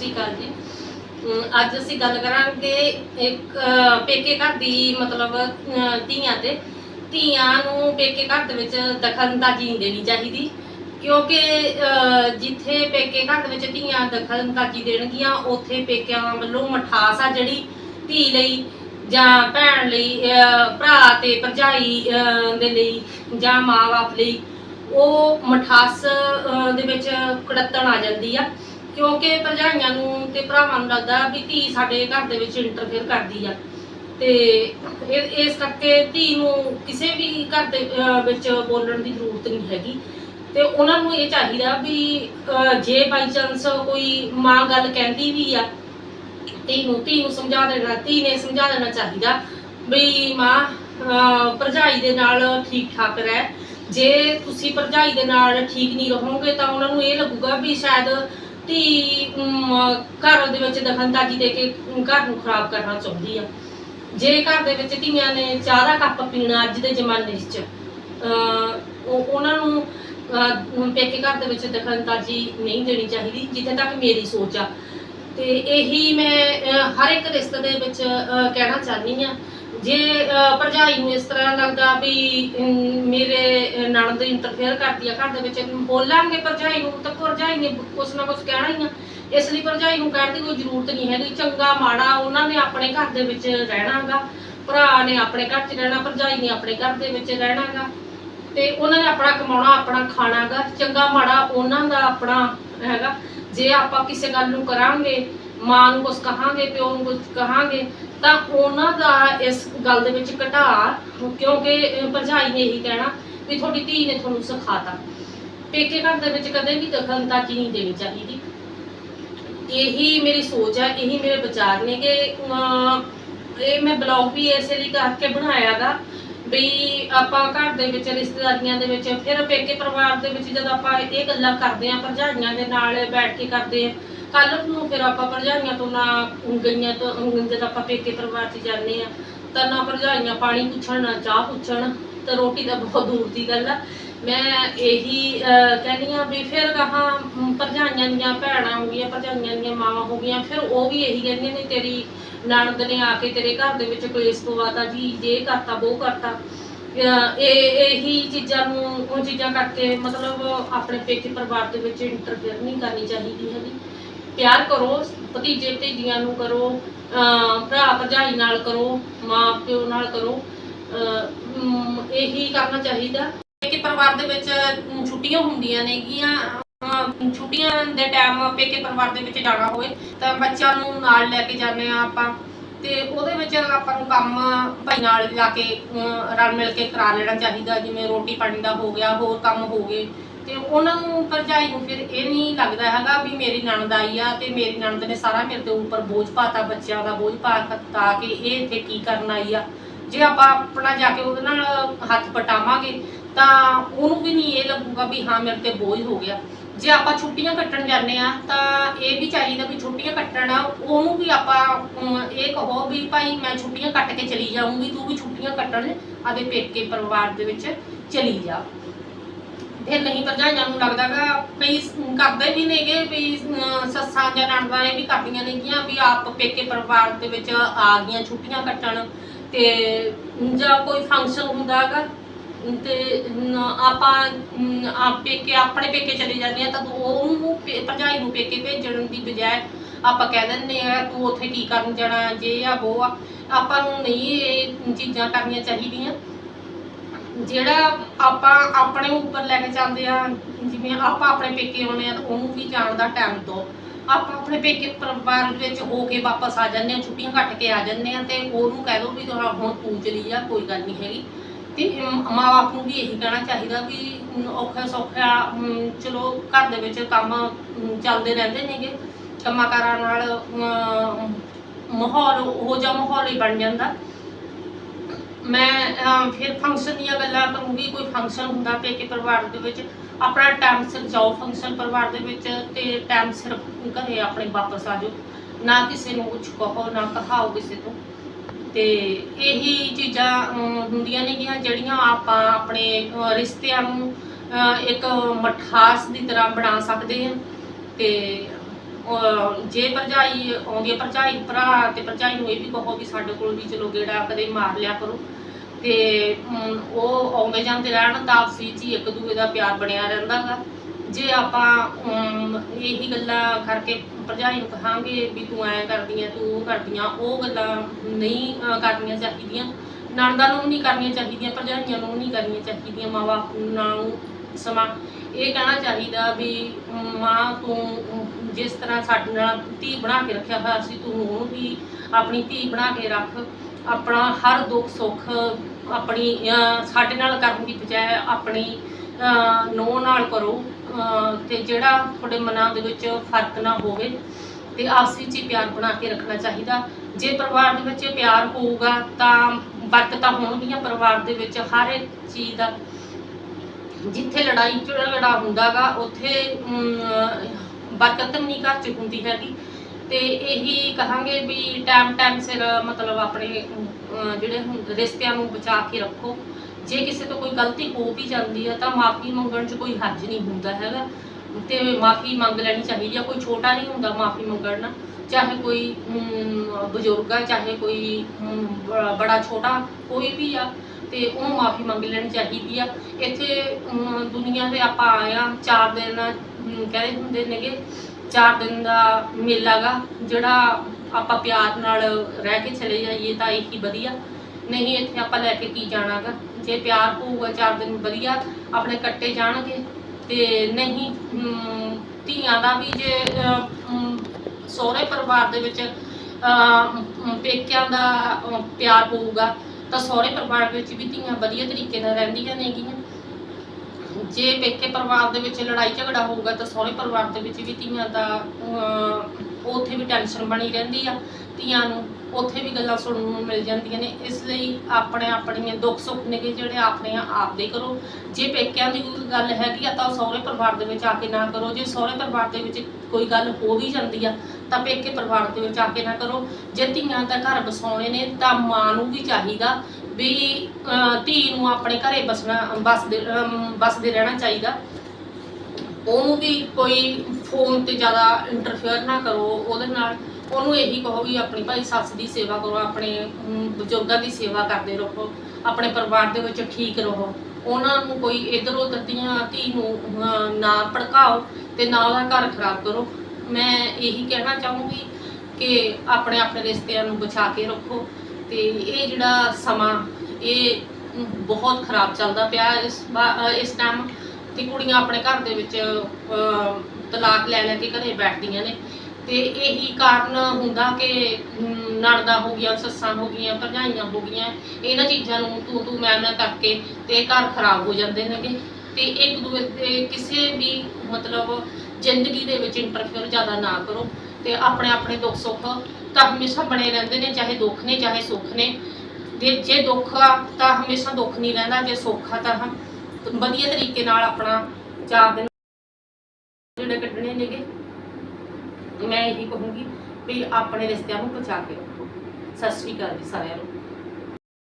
ਸ੍ਰੀ ਅਕਾਲ ਜੀ ਅੱਜ ਅਸੀਂ ਗੱਲ ਕਰਾਂਗੇ ਇੱਕ ਪੇਕੇ ਘਰ ਦੀ ਮਤਲਬ ਧੀਆਂ ਤੇ। ਧੀਆਂ ਨੂੰ ਪੇਕੇ ਘਰ ਦੇ ਵਿੱਚ ਦਖਲਅੰਦਾਜ਼ੀ ਨਹੀਂ ਦੇਣੀ ਚਾਹੀਦੀ ਕਿਉਂਕਿ ਅਹ, ਜਿੱਥੇ ਪੇਕੇ ਘਰ ਦੇ ਵਿੱਚ ਧੀਆਂ ਦਖਲਅੰਦਾਜ਼ੀ ਦੇਣਗੀਆਂ ਉੱਥੇ ਪੇਕਿਆਂ ਵੱਲੋਂ ਮਠਾਸ ਆ ਜਿਹੜੀ ਧੀ ਲਈ ਜਾਂ ਭੈਣ ਲਈ ਅਹ, ਭਰਾ ਤੇ ਭਰਜਾਈ ਅਹ, ਦੇ ਲਈ ਜਾਂ ਮਾਂ-ਬਾਪ ਲਈ ਉਹ ਮਠਾਸ ਦੇ ਵਿੱਚ ਕੜੱਤਣ ਆ ਜਾਂਦੀ ਆ। ਕਿਉਂਕਿ ਭਰਜਾਈਆਂ ਨੂੰ ਤੇ ਭਰਾਵਾਂ ਨੂੰ ਲੱਗਦਾ ਵੀ ਧੀ ਸਾਡੇ ਘਰ ਦੇ ਵਿੱਚ ਇੰਟਰਫੇਅਰ ਕਰਦੀ ਆ। ਤੇ ਇਹ- ਇਸ ਕਰਕੇ ਧੀ ਨੂੰ ਕਿਸੇ ਵੀ ਘਰ ਦੇ ਅਹ, ਵਿੱਚ ਬੋਲਣ ਦੀ ਜ਼ਰੂਰਤ ਨਹੀਂ ਹੈਗੀ। ਤੇ ਉਹਨਾਂ ਨੂੰ ਇਹ ਚਾਹੀਦਾ ਵੀ ਅਹ, ਜੇ ਬਾਈ ਚਾਂਸ ਕੋਈ ਮਾਂ ਗੱਲ ਕਹਿੰਦੀ ਵੀ ਆ ਧੀ ਨੂੰ ਧੀ ਨੂੰ ਸਮਝਾ ਦੇਣਾ ਧੀ ਨੇ ਸਮਝਾ ਦੇਣਾ ਚਾਹੀਦਾ ਵੀ ਮਾਂ ਅਹ, ਭਰਜਾਈ ਦੇ ਨਾਲ ਠੀਕ ਠਾਕ ਰਹਿ। ਜੇ ਤੁਸੀਂ ਭਰਜਾਈ ਦੇ ਨਾਲ ਠੀਕ ਨਹੀਂ ਰਹੋਗੇ ਤਾਂ ਉਹਨਾਂ ਨੂੰ ਇਹ ਲੱਗੂਗਾ ਵੀ ਸ਼ਾਇਦ ਧੀ ਅਮ, ਘਰ ਦੇ ਵਿੱਚ ਦਖਲਅੰਦਾਜ਼ੀ ਦੇ ਕੇ ਘਰ ਨੂੰ ਖਰਾਬ ਕਰਨਾ ਚਾਹੁੰਦੀ ਆ। ਜੇ ਘਰ ਦੇ ਵਿੱਚ ਧੀਆਂ ਨੇ ਚਾਹ ਦਾ ਕੱਪ ਪੀਣਾ ਅੱਜ ਦੇ ਜ਼ਮਾਨੇ 'ਚ ਅਹ, ਉਹ ਉਹਨਾਂ ਨੂੰ ਅਹ, ਪੇਕੇ ਘਰ ਦੇ ਵਿੱਚ ਦਖਲਅੰਦਾਜ਼ੀ ਨਹੀਂ ਦੇਣੀ ਚਾਹੀਦੀ ਜਿੱਥੇ ਤੱਕ ਮੇਰੀ ਸੋਚ ਆ। ਤੇ ਇਹੀ ਮੈਂ ਅਹ, ਹਰ ਇੱਕ ਰਿਸ਼ਤੇ ਦੇ ਵਿੱਚ ਅਹ, ਕਹਿਣਾ ਚਾਹਨੀ ਆ ਜੇ ਭਰਜਾਈ ਨੂੰ ਇਸ ਤਰ੍ਹਾਂ ਲੱਗਦਾ ਵੀ ਮੇਰੇ ਨਣਦ ਇੰਟਰਫੇਅਰ ਕਰਦੀ ਆ ਘਰ ਦੇ ਵਿੱਚ ਬੋਲਾਂਗੇ ਭਰਜਾਈ ਨੂੰ ਤਾਂ ਭਰਜਾਈ ਨੇ ਕੁਛ ਨਾ ਕੁਛ ਕਹਿਣਾ ਹੀ ਆ। ਇਸ ਲਈ ਭਰਜਾਈ ਨੂੰ ਕਹਿਣ ਦੀ ਕੋਈ ਜ਼ਰੂਰਤ ਨਹੀਂ ਹੈਗੀ, ਚੰਗਾ, ਮਾੜਾ, ਉਹਨਾਂ ਨੇ ਆਪਣੇ ਘਰ ਦੇ ਵਿੱਚ ਰਹਿਣਾਗਾ। ਭਰਾ ਨੇ ਆਪਣੇ ਘਰ 'ਚ ਰਹਿਣਾ, ਭਰਜਾਈ ਨੇ ਆਪਣੇ ਘਰ ਦੇ ਵਿੱਚ ਰਹਿਣਾਗਾ। ਤੇ ਉਹਨਾਂ ਨੇ ਆਪਣਾ ਕਮਾਉਣਾ, ਆਪਣਾ ਖਾਣਾਗਾ, ਚੰਗਾ, ਮਾੜਾ ਉਹਨਾਂ ਦਾ ਆਪਣਾ ਹੈਗਾ। ਜੇ ਆਪਾਂ ਕਿਸੇ ਗੱਲ ਨੂੰ ਕਰਾਂਗੇ, ਮਾਂ ਨੂੰ ਕੁਝ ਕਹਾਂਗੇ, ਪਿਓ ਨੂੰ ਕੁਝ ਕਹਾਂਗੇ ਤਾਂ ਉਹਨਾਂ ਦਾ ਇਸ ਗੱਲ ਦੇ ਵਿੱਚ ਘਟਾ ਕਿਉਂਕਿ ਭਰਜਾਈ ਨੇ ਇਹੀ ਕਹਿਣਾ ਵੀ ਤੁਹਾਡੀ ਧੀ ਨੇ ਤੁਹਾਨੂੰ ਸਿਖਾਤਾ। ਪੇਕੇ ਘਰ ਦੇ ਵਿੱਚ ਕਦੇ ਵੀ ਦਖਲਅੰਦਾਜ਼ੀ ਨਹੀਂ ਦੇਣੀ ਚਾਹੀਦੀ। ਇਹੀ ਮੇਰੀ ਸੋਚ ਹੈ ਇਹੀ ਮੇਰੇ ਵਿਚਾਰ ਨੇ ਕਿ ਇਹ ਮੈਂ ਬਲੌਗ ਵੀ ਇਸੇ ਲਈ ਕਰਕੇ ਬਣਾਇਆ ਦਾ ਵੀ ਆਪਾਂ ਘਰ ਦੇ ਵਿੱਚ, ਰਿਸ਼ਤੇਦਾਰੀਆਂ ਦੇ ਵਿੱਚ, ਫਿਰ ਪੇਕੇ ਪਰਿਵਾਰ ਦੇ ਵਿੱਚ ਜਦੋਂ ਆਪਾਂ ਇਹ ਗੱਲਾਂ ਕਰਦੇ ਆਂ ਭਰਜਾਈਆਂ ਦੇ ਨਾਲ ਬੈਠ ਕੇ ਕਰਦੇ ਆਂ ਕੱਲ ਨੂੰ ਫਿਰ ਆਪਾਂ ਭਰਜਾਈਆਂ ਤੋਂ ਨਾ ਗਈਆਂ ਤੋਂ ਜਦੋਂ ਆਪਾਂ ਪੇਕੇ ਪਰਿਵਾਰ 'ਚ ਜਾਂਦੇ ਆ ਤਾਂ ਨਾ ਭਰਜਾਈਆਂ ਪਾਣੀ ਪੁੱਛਣ, ਨਾ ਚਾਹ ਪੁੱਛਣ। ਤਾਂ ਰੋਟੀ ਤਾਂ ਬਹੁਤ ਦੂਰ ਦੀ ਗੱਲ ਆ। ਮੈਂ ਇਹੀ ਕਹਿੰਦੀ ਆ ਵੀ ਫਿਰ ਕਹਾਂ ਭਰਜਾਈਆਂ ਦੀਆਂ ਭੈਣਾਂ ਹੋ ਗਈਆਂ ਭਰਜਾਈਆਂ ਦੀਆਂ ਮਾਵਾਂ ਹੋ ਗਈਆਂ ਫਿਰ ਉਹ ਵੀ ਇਹੀ ਕਹਿੰਦੀਆਂ ਨੇ ਤੇਰੀ ਨਣਦ ਨੇ ਆ ਕੇ ਤੇਰੇ ਘਰ ਦੇ ਵਿੱਚ ਕਲੇਸ਼ ਪਵਾਤਾ ਜੀ ਜੇ ਕਰਤਾ ਉਹ ਕਰਤਾ। ਇਹ ਇਹੀ ਚੀਜ਼ਾਂ ਨੂੰ ਉਹ ਚੀਜ਼ਾਂ ਕਰਕੇ ਮਤਲਬ ਆਪਣੇ ਪੇਕੇ ਪਰਿਵਾਰ ਦੇ ਵਿੱਚ ਇੰਟਰਫੇਅਰ ਨਹੀਂ ਕਰਨੀ ਚਾਹੀਦੀ ਹੈਗੀ। ਪਿਆਰ ਕਰੋ ਭਤੀਜੇ ਭਤੀਜੀਆਂ ਨੂੰ ਕਰੋ ਅਹ, ਭਰਾ ਭਰਜਾਈ ਨਾਲ ਕਰੋ ਮਾਂ ਪਿਓ ਨਾਲ ਕਰੋ। ਇਹੀ ਕਰਨਾ ਚਾਹੀਦਾ ਕਿ ਪਰਿਵਾਰ ਦੇ ਵਿੱਚ ਛੁੱਟੀਆਂ ਹੁੰਦੀਆਂ ਨੇਗੀਆਂ। ਛੁੱਟੀਆਂ ਦੇ ਟਾਈਮ ਪੇਕੇ ਪਰਿਵਾਰ ਦੇ ਵਿੱਚ ਜਾਣਾ ਹੋਵੇ, ਤਾਂ ਬੱਚਿਆਂ ਨੂੰ ਨਾਲ ਲੈ ਕੇ ਜਾਂਦੇ ਆ ਆਪਾਂ। ਤੇ ਉਹਦੇ ਵਿੱਚ ਆਪਾਂ ਨੂੰ ਕੰਮ ਭਾਈ ਨਾਲ ਜਾ ਕੇ ਰਲ ਮਿਲ ਕੇ ਕਰਾ ਲੈਣਾ ਚਾਹੀਦਾ, ਜਿਵੇਂ ਰੋਟੀ ਪਾਣੀ ਦਾ ਹੋ ਗਿਆ, ਹੋਰ ਕੰਮ ਹੋ ਗਏ। ਤੇ ਉਹਨਾਂ ਨੂੰ ਭਰਜਾਈ ਨੂੰ ਫਿਰ ਇਹ ਨਹੀਂ ਲੱਗਦਾ ਹੈਗਾ ਵੀ ਮੇਰੀ ਨਣਦ ਆਈ ਆ ਤੇ ਮੇਰੀ ਨਣਦ ਨੇ ਸਾਰਾ ਮੇਰੇ ਤੇ ਉੱਪਰ ਬੋਝ ਪਾਤਾ, ਬੱਚਿਆਂ ਦਾ ਬੋਝ ਪਾ ਕੇ ਇਹ ਇੱਥੇ ਕੀ ਕਰਨ ਆਈ ਆ। ਜੇ ਆਪਾਂ ਆਪਣਾ ਜਾ ਕੇ ਉਹਦੇ ਨਾਲ ਹੱਥ ਪਟਾਵਾਂਗੇ ਤਾਂ ਉਹਨੂੰ ਵੀ ਨਹੀਂ ਇਹ ਲੱਗੂਗਾ ਵੀ ਹਾਂ ਮੇਰੇ ਤੇ ਬੋਝ ਹੋ ਗਿਆ। ਜੇ ਆਪਾਂ ਛੁੱਟੀਆਂ ਕੱਟਣ ਜਾਂਦੇ ਆ ਤਾਂ ਇਹ ਵੀ ਚਾਹੀਦਾ ਵੀ ਛੁੱਟੀਆਂ ਕੱਟਣ, ਉਹਨੂੰ ਵੀ ਆਪਾਂ ਇਹ ਕਹੋ ਵੀ ਭਾਈ ਮੈਂ ਛੁੱਟੀਆਂ ਕੱਟ ਕੇ ਚਲੀ ਜਾਊਂਗੀ, ਤੂੰ ਵੀ ਛੁੱਟੀਆਂ ਕੱਟਣ ਆਦੇ ਪੇਕੇ ਪਰਿਵਾਰ ਦੇ ਵਿੱਚ ਚਲੀ ਜਾ। ਫਿਰ ਨਹੀਂ ਭਰਜਾਈਆਂ ਨੂੰ ਲੱਗਦਾਗਾ ਕਈ ਕਰਦੇ ਵੀ ਨੇਗੇ ਵੀ ਸੱਸਾਂ ਜਾਂ ਨਣਦਾਂ ਇਹ ਵੀ ਕਰਦੀਆਂ ਨੇਗੀਆਂ ਵੀ ਆਪ ਪੇਕੇ ਪਰਿਵਾਰ ਦੇ ਵਿੱਚ ਆ ਗਈਆਂ ਛੁੱਟੀਆਂ ਕੱਟਣ। ਤੇ ਜਾਂ ਕੋਈ ਫੰਕਸ਼ਨ ਹੁੰਦਾ ਹੈਗਾ, ਤੇ ਨ- ਆਪਾਂ ਨ- ਆਪ ਪੇਕੇ, ਆਪਣੇ ਪੇਕੇ ਚਲੇ ਜਾਂਦੇ ਆ, ਤਾਂ ਉਹਨੂੰ ਪੇ- ਭਰਜਾਈ ਨੂੰ ਪੇਕੇ ਭੇਜਣ ਦੀ ਬਜਾਏ ਆਪਾਂ ਕਹਿ ਦਿੰਦੇ ਆ, ਤੂੰ ਉੱਥੇ ਕੀ ਕਰਨ ਜਾਣਾ, ਜੇ ਆ, ਵੋ ਆ, ਆਪਾਂ ਨੂੰ ਨਹੀਂ ਇਹ ਚੀਜ਼ਾਂ ਕਰਨੀਆਂ ਚਾਹੀਦੀਆਂ। ਜਿਹੜਾ ਆਪਾਂ ਆਪਣੇ ਉੱਪਰ ਲੈ ਕੇ ਜਾਂਦੇ ਆ, ਜਿਵੇਂ ਆਪਾਂ ਆਪਣੇ ਪੇਕੇ ਆਉਣੇ ਆ, ਤਾਂ ਉਹਨੂੰ ਵੀ ਜਾਣ ਦਾ ਟਾਈਮ ਦਿਓ। ਆਪਾਂ ਆਪਣੇ ਪੇਕੇ ਪਰਿਵਾਰ ਵਿੱਚ ਹੋ ਕੇ ਵਾਪਸ ਆ ਜਾਂਦੇ ਆ ਛੁੱਟੀਆਂ ਕੱਟ ਕੇ ਆ ਜਾਂਦੇ ਆ ਤੇ ਉਹਨੂੰ ਕਹਿ ਦੋ ਵੀ ਤੁਹਾ- ਹੁਣ ਤੂੰ ਚਲੀ ਜਾ, ਕੋਈ ਗੱਲ ਨਹੀਂ ਹੈਗੀ। ਤੇ ਮਾਂ-ਬਾਪ ਨੂੰ ਵੀ ਇਹੀ ਕਹਿਣਾ ਚਾਹੀਦਾ ਵੀ ਔਖਾ ਸੌਖਾ ਚਲੋ ਘਰ ਦੇ ਵਿੱਚ ਕੰਮ ਚੱਲਦੇ ਰਹਿੰਦੇ ਨੇਗੇ। ਕੰਮਾਂ ਕਾਰਾਂ ਨਾਲ ਮਾਹੌਲ, ਉਹ ਜਿਹਾ ਮਾਹੌਲ ਹੀ ਬਣ ਜਾਂਦਾ। ਮੈਂ ਫਿਰ ਫੰਕਸ਼ਨ ਦੀਆਂ ਗੱਲਾਂ ਕਰੂੰਗੀ, ਕੋਈ ਫੰਕਸ਼ਨ ਹੁੰਦਾ ਪੇਕੇ ਪਰਿਵਾਰ ਦੇ ਵਿੱਚ। ਆਪਣਾ ਟਾਈਮ ਸਿਰ ਜਾਓ ਫੰਕਸ਼ਨ ਪਰਿਵਾਰ ਦੇ ਵਿੱਚ ਤੇ ਟਾਈਮ ਸਿਰ ਘਰੇ ਆਪਣੇ ਵਾਪਸ ਆ ਜਾਓ। ਨਾ ਕਿਸੇ ਨੂੰ ਕੁਝ ਕਹੋ ਨਾ ਕਹਾਓ ਕਿਸੇ ਤੋਂ। ਤੇ ਇਹੀ ਚੀਜ਼ਾਂ ਅਮ, ਹੁੰਦੀਆਂ ਨੇਗੀਆਂ ਜਿਹੜੀਆਂ ਆਪਾਂ ਆਪਣੇ ਰਿਸ਼ਤਿਆਂ ਨੂੰ ਇੱਕ ਮਠਾਸ ਦੀ ਤਰ੍ਹਾਂ ਬਣਾ ਸਕਦੇ ਹਾਂ। ਤੇ ਜੇ ਭਰਜਾਈ ਆਉਂਦੀ ਹੈ ਭਰਜਾਈ ਭਰਾ ਤੇ ਭਰਜਾਈ ਨੂੰ ਇਹ ਵੀ ਕਹੋ ਵੀ ਸਾਡੇ ਕੋਲ ਵੀ ਚਲੋ ਗੇੜਾ ਕਦੇ ਮਾਰ ਲਿਆ ਕਰੋ। ਤੇ ਉਹ ਆਉਂਦੇ ਜਾਂਦੇ ਰਹਿਣ ਤਾਂ ਆਪਸੀ ਵਿੱਚ ਹੀ ਇੱਕ ਦੂਜੇ ਦਾ ਪਿਆਰ ਬਣਿਆ ਰਹਿੰਦਾ ਗਾ ਜੇ ਆਪਾਂ ਇਹੀ ਗੱਲਾਂ ਕਰਕੇ ਭਰਜਾਈ ਨੂੰ ਕਹਾਂਗੇ ਵੀ ਤੂੰ ਐਂ ਕਰਦੀ ਐ ਤੂੰ ਉਹ ਕਰਦੀਆਂ, ਉਹ ਗੱਲਾਂ ਨਹੀਂ ਕਰਨੀਆਂ ਚਾਹੀਦੀਆਂ। ਨਣਦਾਂ ਨੂੰ ਨਹੀਂ ਕਰਨੀਆਂ ਚਾਹੀਦੀਆਂ, ਭਰਜਾਈਆਂ ਨੂੰ ਨਹੀਂ ਕਰਨੀਆਂ ਚਾਹੀਦੀਆਂ ਮਾਂ ਬਾਪ ਨੂੰ ਸਮਾਂ। ਇਹ ਕਹਿਣਾ ਚਾਹੀਦਾ ਵੀ ਮਾਂ ਤੂੰ ਜਿਸ ਤਰ੍ਹਾਂ ਸਾਡੇ ਨਾਲ ਧੀ ਬਣਾ ਕੇ ਰੱਖਿਆ ਹੋਇਆ ਸੀ, ਤੂੰ ਉਹਨੂੰ ਵੀ ਆਪਣੀ ਧੀ ਬਣਾ ਕੇ ਰੱਖ। ਆਪਣਾ ਹਰ ਦੁੱਖ ਸੁੱਖ ਆਪਣੀ ਸਾਡੇ ਨਾਲ ਕਰਨ ਦੀ ਬਜਾਏ ਆਪਣੀ ਨੋ ਨਾਲ ਕਰੋ ਅਹ, ਤੇ ਜਿਹੜਾ ਤੁਹਾਡੇ ਮਨਾਂ ਦੇ ਵਿੱਚ ਫ਼ਰਕ ਨਾ ਹੋਵੇ ਤੇ ਆਪਸੀ ਚ ਹੀ ਪਿਆਰ ਬਣਾ ਕੇ ਰੱਖਣਾ ਚਾਹੀਦਾ। ਜੇ ਪਰਿਵਾਰ ਦੇ ਵਿੱਚ ਪਿਆਰ ਹੋਊਗਾ ਤਾਂ ਬਰਕਤਾਂ ਹੋਣਗੀਆਂ ਪਰਿਵਾਰ ਦੇ ਵਿੱਚ ਹਰ ਇੱਕ ਚੀਜ਼ ਦਾ। ਜਿੱਥੇ ਲੜਾਈ ਝਗੜਾ ਹੁੰਦਾਗਾ ਉੱਥੇ ਬਰਕਤ ਨਹੀਂ ਘਰ 'ਚ ਹੁੰਦੀ ਹੈਗੀ। ਤੇ ਇਹੀ ਕਹਾਂਗੇ ਵੀ ਟਾਈਮ ਟਾਈਮ ਸਿਰ ਮਤਲਬ ਆਪਣੇ ਜਿਹੜੇ ਹੁਣ ਰਿਸ਼ਤਿਆਂ ਨੂੰ ਬਚਾ ਕੇ ਰੱਖੋ। ਜੇ ਕਿਸੇ ਤੋਂ ਕੋਈ ਗਲਤੀ ਹੋ ਵੀ ਜਾਂਦੀ ਹੈ ਤਾਂ ਮਾਫੀ ਮੰਗਣ 'ਚ ਕੋਈ ਹਰਜ ਨਹੀਂ ਹੁੰਦਾ ਹੈਗਾ। ਤੇ ਮਾਫੀ ਮੰਗ ਲੈਣੀ ਚਾਹੀਦੀ ਆ। ਕੋਈ ਛੋਟਾ ਨਹੀਂ ਹੁੰਦਾ ਮਾਫੀ ਮੰਗਣਾ ਚਾਹੇ ਕੋਈ ਬਜ਼ੁਰਗ ਆ ਚਾਹੇ ਕੋਈ ਬੜਾ ਛੋਟਾ ਕੋਈ ਵੀ ਆ ਤੇ ਉਹਨੂੰ ਮਾਫੀ ਮੰਗ ਲੈਣੀ ਚਾਹੀਦੀ ਆ। ਇੱਥੇ ਅਮ, ਦੁਨੀਆ ਦੇ ਆਪਾਂ ਆਏ ਆ ਚਾਰ ਦਿਨ ਅਮ, ਕਹਿੰਦੇ ਹੁੰਦੇ ਨੇਗੇ ਚਾਰ ਦਿਨ ਦਾ ਮੇਲਾ ਗਾ ਜਿਹੜਾ ਆਪਾਂ ਪਿਆਰ ਨਾਲ ਰਹਿ ਕੇ ਚਲੇ ਜਾਈਏ ਤਾਂ ਇਹੀ ਵਧੀਆ। ਨਹੀਂ, ਇੱਥੇ ਆਪਾਂ ਲੈ ਕੇ ਕੀ ਜਾਣਾਗਾ? ਜੇ ਪਿਆਰ ਹੋਊਗਾ ਚਾਰ ਦਿਨ ਵਧੀਆ ਆਪਣੇ ਕੱਟੇ ਜਾਣਗੇ। ਤੇ ਨਹੀਂ ਧੀਆਂ ਦਾ ਵੀ ਜੇ ਸਹੁਰੇ ਪਰਿਵਾਰ ਦੇ ਵਿੱਚ ਪੇਕਿਆਂ ਦਾ ਪਿਆਰ ਹੋਊਗਾ ਤਾਂ ਸਹੁਰੇ ਪਰਿਵਾਰ ਵਿੱਚ ਵੀ ਧੀਆਂ ਵਧੀਆ ਤਰੀਕੇ ਨਾਲ ਰਹਿੰਦੀਆਂ ਨੇਗੀਆਂ। ਜੇ ਪੇਕੇ ਪਰਿਵਾਰ ਦੇ ਵਿੱਚ ਲੜਾਈ ਝਗੜਾ ਹੋਊਗਾ ਤਾਂ ਸਹੁਰੇ ਪਰਿਵਾਰ ਦੇ ਵਿੱਚ ਵੀ ਧੀਆਂ ਦਾ ਉੱਥੇ ਵੀ ਟੈਨਸ਼ਨ ਬਣੀ ਰਹਿੰਦੀ ਆ, ਧੀਆਂ ਨੂੰ ਉੱਥੇ ਵੀ ਗੱਲਾਂ ਸੁਣਨ ਨੂੰ ਮਿਲ ਜਾਂਦੀਆਂ ਨੇ। ਇਸ ਲਈ ਆਪਣੇ ਆਪਣੀਆਂ ਦੁੱਖ ਸੁੱਖ ਨੇਗੇ ਜਿਹੜੇ ਆਪਣੇ ਆਪ ਦੇ ਕਰੋ। ਜੇ ਪੇਕਿਆਂ ਦੀ ਕੋਈ ਗੱਲ ਹੈਗੀ ਆ ਤਾਂ ਉਹ ਸਹੁਰੇ ਪਰਿਵਾਰ ਦੇ ਵਿੱਚ ਆ ਕੇ ਨਾ ਕਰੋ। ਜੇ ਸਹੁਰੇ ਪਰਿਵਾਰ ਦੇ ਵਿੱਚ ਕੋਈ ਗੱਲ ਹੋ ਵੀ ਜਾਂਦੀ ਆ ਤਾਂ ਪੇਕੇ ਪਰਿਵਾਰ ਦੇ ਵਿੱਚ ਆ ਕੇ ਨਾ ਕਰੋ। ਜੇ ਧੀਆਂ ਦਾ ਘਰ ਵਸਾਉਣੇ ਨੇ ਤਾਂ ਮਾਂ ਨੂੰ ਵੀ ਚਾਹੀਦਾ ਵੀ ਧੀ ਨੂੰ ਆਪਣੇ ਘਰੇ ਬਸਣਾ ਬਸਦੇ ਬਸਦੇ ਰਹਿਣਾ ਚਾਹੀਦਾ। ਉਹਨੂੰ ਵੀ ਕੋਈ ਫੋਨ ਤੇ ਜ਼ਿਆਦਾ ਇੰਟਰਫੇਅਰ ਨਾ ਕਰੋ। ਉਹਦੇ ਨਾਲ ਉਹਨੂੰ ਇਹੀ ਕਹੋ ਵੀ ਆਪਣੀ ਭਾਈ ਸੱਸ ਦੀ ਸੇਵਾ ਕਰੋ, ਆਪਣੇ ਬਜ਼ੁਰਗਾਂ ਦੀ ਸੇਵਾ ਕਰਦੇ ਰਹੋ। ਆਪਣੇ ਪਰਿਵਾਰ ਦੇ ਵਿੱਚ ਠੀਕ ਰਹੋ। ਉਹਨਾਂ ਨੂੰ ਕੋਈ ਇਧਰ ਉਧਰ ਦੀਆਂ ਧੀ ਨੂੰ ਨਾ ਭੜਕਾਓ ਤੇ ਨਾ ਉਹਦਾ ਘਰ ਖਰਾਬ ਕਰੋ। ਮੈਂ ਇਹੀ ਕਹਿਣਾ ਚਾਹੂੰਗੀ ਕਿ ਆਪਣੇ ਆਪਣੇ ਰਿਸ਼ਤਿਆਂ ਨੂੰ ਬਚਾ ਕੇ ਰੱਖੋ। ਤੇ ਇਹ ਜਿਹੜਾ ਸਮਾਂ ਇਹ ਬਹੁਤ ਖਰਾਬ ਚੱਲਦਾ ਪਿਆ ਇਸ ਇਸ ਟਾਈਮ ਤੇ ਕੁੜੀਆਂ ਆਪਣੇ ਘਰ ਦੇ ਵਿੱਚ ਤਲਾਕ ਲੈ ਲੈ ਕੇ ਘਰੇ ਬੈਠਦੀਆਂ ਨੇ। ਤੇ ਇਹੀ ਕਾਰਨ ਹੁੰਦਾ ਕਿ ਅਮ, ਹੋ ਗਈਆਂ ਸੱਸਾਂ ਹੋ ਗਈਆਂ ਭਰਜਾਈਆਂ ਹੋ ਗਈਆਂ ਇਹਨਾਂ ਚੀਜ਼ਾਂ ਨੂੰ ਤੂੰ ਤੂੰ ਮੈਂ ਮੈਂ ਕਰਕੇ ਤੇ ਘਰ ਖਰਾਬ ਹੋ ਜਾਂਦੇ ਨੇਗੇ। ਤੇ ਇੱਕ ਦੂਜੇ ਦੇ ਕਿਸੇ ਵੀ ਮਤਲਬ ਜ਼ਿੰਦਗੀ ਦੇ ਵਿੱਚ ਇੰਟਰਫੇਅਰ ਜ਼ਿਆਦਾ ਨਾ ਕਰੋ ਤੇ ਆਪਣੇ ਆਪਣੇ ਦੁੱਖ ਸੁੱਖ ਤਾਂ ਹਮੇਸ਼ਾ ਬਣੇ ਰਹਿੰਦੇ ਨੇ, ਚਾਹੇ ਦੁੱਖ ਨੇ, ਚਾਹੇ ਸੁੱਖ ਨੇ। ਜੇ ਜੇ ਦੁੱਖ ਆ, ਤਾਂ ਹਮੇਸ਼ਾ ਦੁੱਖ ਨਹੀਂ ਰਹਿੰਦਾ। ਜੇ ਸੁੱਖ ਆ, ਤਾਂ ਹਮ ਵਧੀਆ ਤਰੀਕੇ ਨਾਲ ਆਪਣਾ ਚਾਰ ਦਿਨ ਜਿਹੜੇ ਕੱਢਣੇ ਨੇਗੇ। ਮੈਂ ਇਹੀ ਕਹੂੰਗੀ ਵੀ ਆਪਣੇ ਰਿਸ਼ਤਿਆਂ ਨੂੰ ਬਚਾ ਕੇ ਰੱਖੋ। ਸਤਿ ਸ਼੍ਰੀ ਅਕਾਲ ਜੀ ਸਾਰਿਆਂ ਨੂੰ।